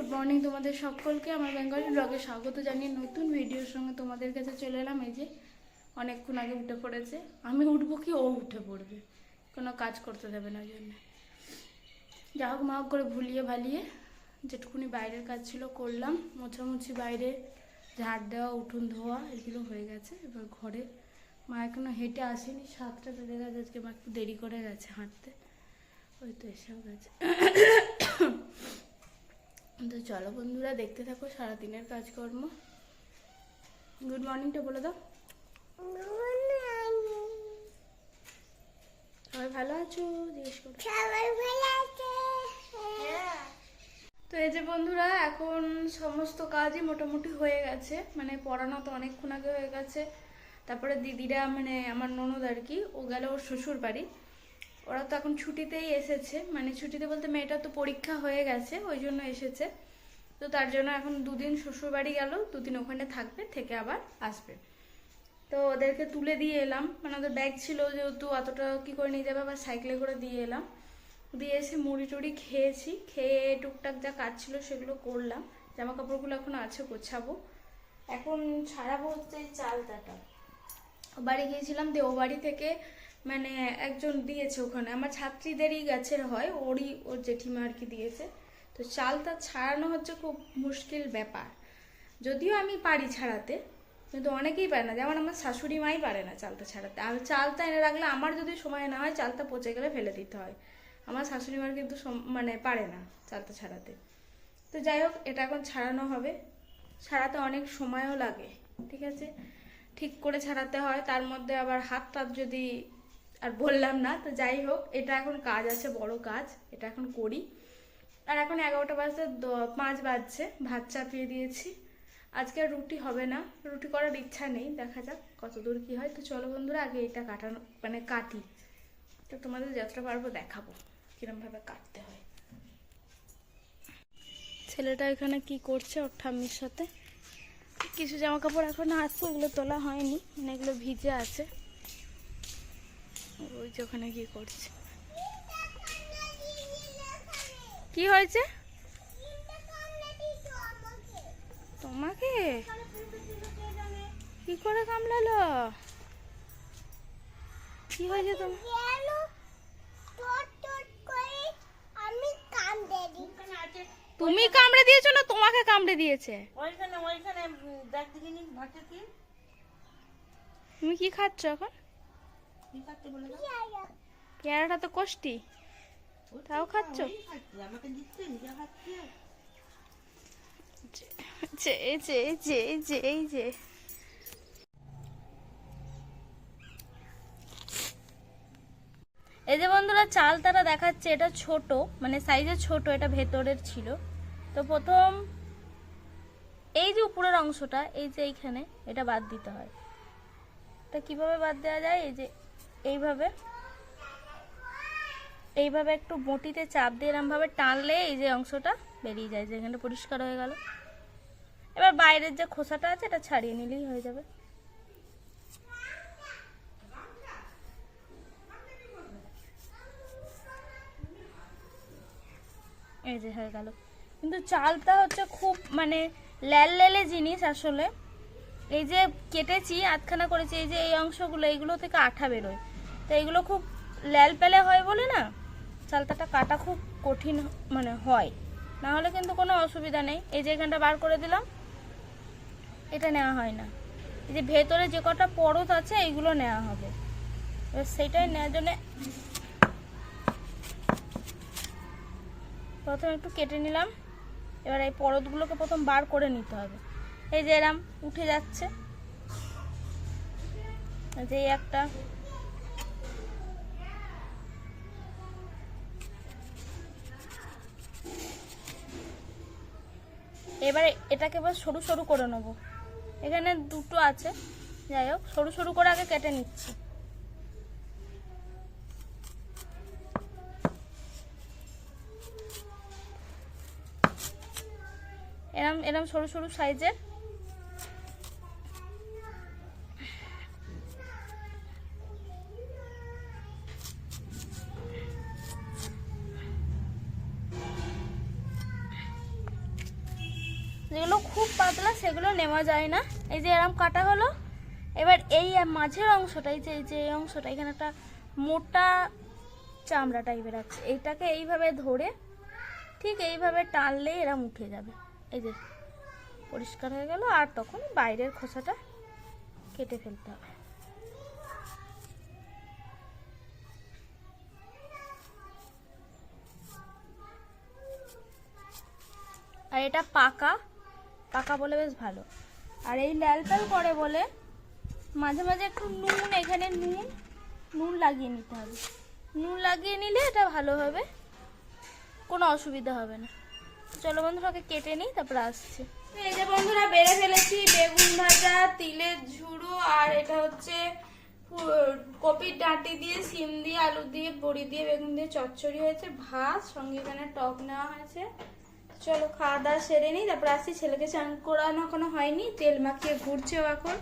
Good morning তোমাদের সকলকে। আমার বেঙ্গলি ব্লগে স্বাগত জানিয়ে নতুন ভিডিওর সঙ্গে তোমাদের কাছে চলে এলাম। এই যে অনেকক্ষণ আগে উঠে পড়েছে। আমি উঠবো কি? ও উঠে পড়বে। কোনো কাজ করতে দেবে না ওই জন্য। যা হোক, মা হোক করে ভুলিয়ে ভালিয়ে যেটুকুনি বাইরের কাজ ছিল করলাম। মোছামুছি বাইরে, ঝাড় দেওয়া, উঠোন ধোয়া, এগুলো হয়ে গেছে। এবার ঘরে মা এখনও হেঁটে আসেনি। সাতটা বেজে গেছে আজকে মা একটু দেরি করে গেছে হাঁটতে। ওই তো এসেও গেছে। তো চলো বন্ধুরা দেখতে থাকো সারাদিনের কাজকর্ম। গুড মর্নিংটা বলে দাও। সবাই ভালো আছো? জিজ্ঞেস করো। তো এই যে বন্ধুরা এখন সমস্ত কাজই মোটামুটি হয়ে গেছে। মানে পড়ানো তো অনেকক্ষণ আগে হয়ে গেছে। তারপরে দিদিরা মানে আমার ননদ আর কি ও গেল ওর শ্বশুর বাড়ি ওরা তো এখন ছুটিতেই এসেছে। মানে ছুটিতে বলতে মেয়েটার তো পরীক্ষা হয়ে গেছে, ওই জন্য এসেছে। তো তার জন্য এখন দুদিন শ্বশুর বাড়ি গেল, দুদিন ওখানে থাকবে, থেকে আবার আসবে। তো ওদেরকে তুলে দিয়ে এলাম। মানে ওদের ব্যাগ ছিল যেহেতু, অতটা কি করে নিয়ে যাবে, আবার সাইকেলে করে দিয়ে এলাম। দিয়ে এসে মুড়ি টুড়ি খেয়েছি, খেয়ে টুকটাক যা কাজ ছিল সেগুলো করলাম। জামা কাপড়গুলো এখন আছে, গোছাবো। এখন ছাড়াবো হচ্ছে চালতাটা। বাড়ি গিয়েছিলাম দিয়ে ও বাড়ি থেকে মানে একজন দিয়েছে ওখানে। আমার ছাত্রীদেরই গাছের হয়, ওরই ওর জেঠিমা আর কি দিয়েছে। তো চালটা ছাড়ানো হচ্ছে খুব মুশকিল ব্যাপার। যদিও আমি পারি ছাড়াতে, কিন্তু অনেকেই পারে না। যেমন আমার শাশুড়ি মাই পারে না চালটা ছাড়াতে। আর চালটা এনে রাখলে আমার যদি সময় না হয়, চালটা পচে গেলে ফেলে দিতে হয়। আমার শাশুড়ি মার কিন্তু মানে পারে না চালটা ছাড়াতে। তো যাই হোক, এটা এখন ছাড়ানো হবে। ছাড়াতে অনেক সময়ও লাগে, ঠিক আছে? ঠিক করে ছাড়াতে হয়। তার মধ্যে আবার হাত টাত যদি আর বললাম না, তো যাই হোক, এটা এখন কাজ আছে, বড় কাজ, এটা এখন করি। আর এখন এগারোটা বাজতে পাঁচ বাজছে, ভাত চাপিয়ে দিয়েছি। আজকে আর রুটি হবে না, রুটি করার ইচ্ছা নেই, দেখা যাক কত দূর কি হয়। তো চলো বন্ধুরা, আগে এটা কাটানো মানে কাটি। তো তোমাদের যতটা পারব দেখাবো, কিরমভাবে কাটতে হয়। ছেলেটা এখানে কি করছে ওর ঠাম্মির সাথে? কিছু জামা কাপড় এখন আছে ওগুলো তোলা হয়নি মানে এগুলো ভিজে আছে। ওই যে ওখানে কি করছে। কি হয়েছে? তোমাকে? কি করে কামড়ালো? কি হয়েছে তুমি কামড়ে দিয়েছ না তোমাকে কামড়ে দিয়েছে? ওইখানে ওইখানে দেখ দেখিনি ভাতে কি? তুমি কি খাচ্ছ এখন? পেয়ারাটা তো কষ্টি। তাও খাচ্ছ? যে যে যে যে, এই যে। এই যে বন্ধুরা, চাল তারা দেখাচ্ছে, এটা ছোট মানে সাইজে ছোট, এটা ভেতরের ছিল। তো প্রথম এই যে উপরের অংশটা, এই যে এইখানে, এটা বাদ দিতে হয়। এটা কীভাবে বাদ দেওয়া যায়? এই যে এইভাবে এইভাবে একটু বটিতে চাপ দিয়ে এরম ভাবে টানলে এই যে অংশটা বেরিয়ে যায় যেখানে পরিষ্কার হয়ে গেল। এবার বাইরের যে খোসাটা আছে এটা ছাড়িয়ে নিলেই হয়ে যাবে। এই যে হয়ে গেল। কিন্তু চালটা হচ্ছে খুব মানে ল্যাল ল্যালে জিনিস আসলে। এই যে কেটেছি, আধখানা করেছি, এই যে এই অংশগুলো, এইগুলো থেকে আঠা বেরোয়। তো এইগুলো খুব ল্যাল পেলে হয় বলে না? চালতাটা কাটা খুব কঠিন মানে হয়। না হলে কিন্তু কোনো অসুবিধা নেই। এই যে এখানটা বার করে দিলাম, এটা নেওয়া হয় না। এই যে ভেতরে যে কটা পরত আছে, এইগুলো নেওয়া হবে। এবার সেইটাই নেওয়ার জন্যে প্রথমে একটু কেটে নিলাম। এবার এই পরতগুলোকে প্রথম বার করে নিতে হবে। এই যে এরম, উঠে যাচ্ছে। যে একটা এবার এটাকে এবার সরু সরু করে নেব। এখানে দুটো আছে। যাই হোক, সরু সরু করে আগে কেটে নিচ্ছি। এরম এরম সরু সরু সাইজের খুব পাতলা, সেগুলো নেওয়া যায় না। এই যে এরম কাটা হলো, এবার এই মাঝের অংশটা, এই যে এই যে এই অংশটা, এখানে একটা মোটা চামড়া টাইপের আছে। এইটাকে এইভাবে ধরে, ঠিক এইভাবে টানলেই এরম উঠে যাবে। এই যে, পরিষ্কার হয়ে গেল, আর তখন বাইরের খোসাটা কেটে ফেলতে হবে। আর এটা পাকা পাকা বলে বেশ ভালো। আর এই লাল লাল করে বলে মাঝে মাঝে একটু নুন, এখানে নুন নুন লাগিয়ে নিতে হবে। নুন লাগিয়ে নিলে এটা ভালো হবে, কোনো অসুবিধা হবে না। চলো বন্ধুরা, ওকে কেটে নিই, তারপর আসছি। এই যে বন্ধুরা, বেড়ে ফেলেছি, বেগুন ভাজা, তিলের ঝুড়ো, আর এটা হচ্ছে কপির ডাঁটি দিয়ে, সিম দিয়ে, আলু দিয়ে, বড়ি দিয়ে, বেগুন দিয়ে চচ্চড়ি হয়েছে, ভাত, সঙ্গে এখানে টক নেওয়া হয়েছে। চলো খাওয়া দাওয়া সেরে নিই, তারপর আসছি, ছেলেকে চান করানো এখনও হয়নি, তেল মাখিয়ে ঘুরছেও এখন।